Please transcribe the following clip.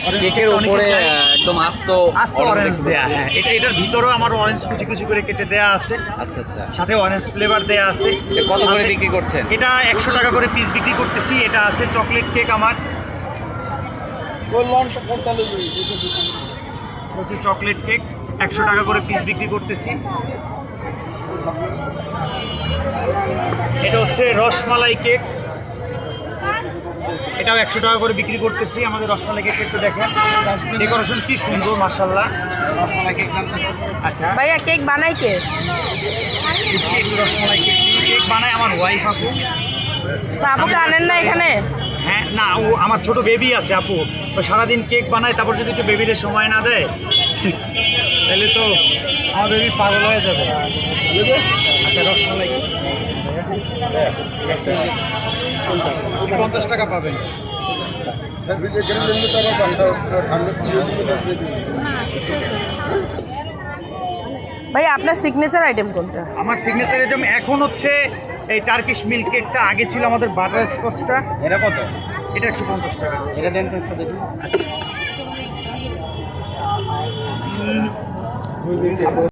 কেকের উপরে একদম আস্ত আস্ত অরেঞ্জ দেয়া হ্যাঁ। এটা এটার ভিতরেও আমার অরেঞ্জ কুচি কুচি করে কেটে দেয়া আছে। আচ্ছা আচ্ছা। সাথে অরেঞ্জ ফ্লেভার দেয়া আছে। কত করে বিক্রি করছেন? এটা একশো টাকা করে পিস বিক্রি করতেছি। এটা আছে চকলেট কেক আমার। হচ্ছে চকলেট কেক একশো টাকা করে পিস বিক্রি করতেছি। এটা হচ্ছে রসমালাই কেক এটাও একশো টাকা করে বিক্রি করতেছি আমাদের রসমালাই কেক একটু দেখেন ডেকোরেশন কি সুন্দর মার্শাল্লাহ রসমালাই কেক আচ্ছা ভাইয়া কেক বানাই কে রসমালাই কেক কেক বানায় আমার ওয়াইফ আপু আপুকে আনেন না এখানে হ্যাঁ না ও আমার ছোট বেবি আছে আপু সারাদিন কেক বানায় তারপর যদি একটু বেবির সময় না দেয় তাহলে তো আমার বেবি পাগল হয়ে যাবে আচ্ছা রসমালাই পঞ্চাশ টাকা পাবেন ভাইয়া আপনার সিগনেচার আইটেম কোনটা? আমার সিগনেচার আইটেম এখন হচ্ছে এই টার্কিশ মিল্ক কেকটা আগে ছিল আমাদের বাটার স্কচটা এটা কত? এটা একশো পঞ্চাশ টাকা। এটা দেন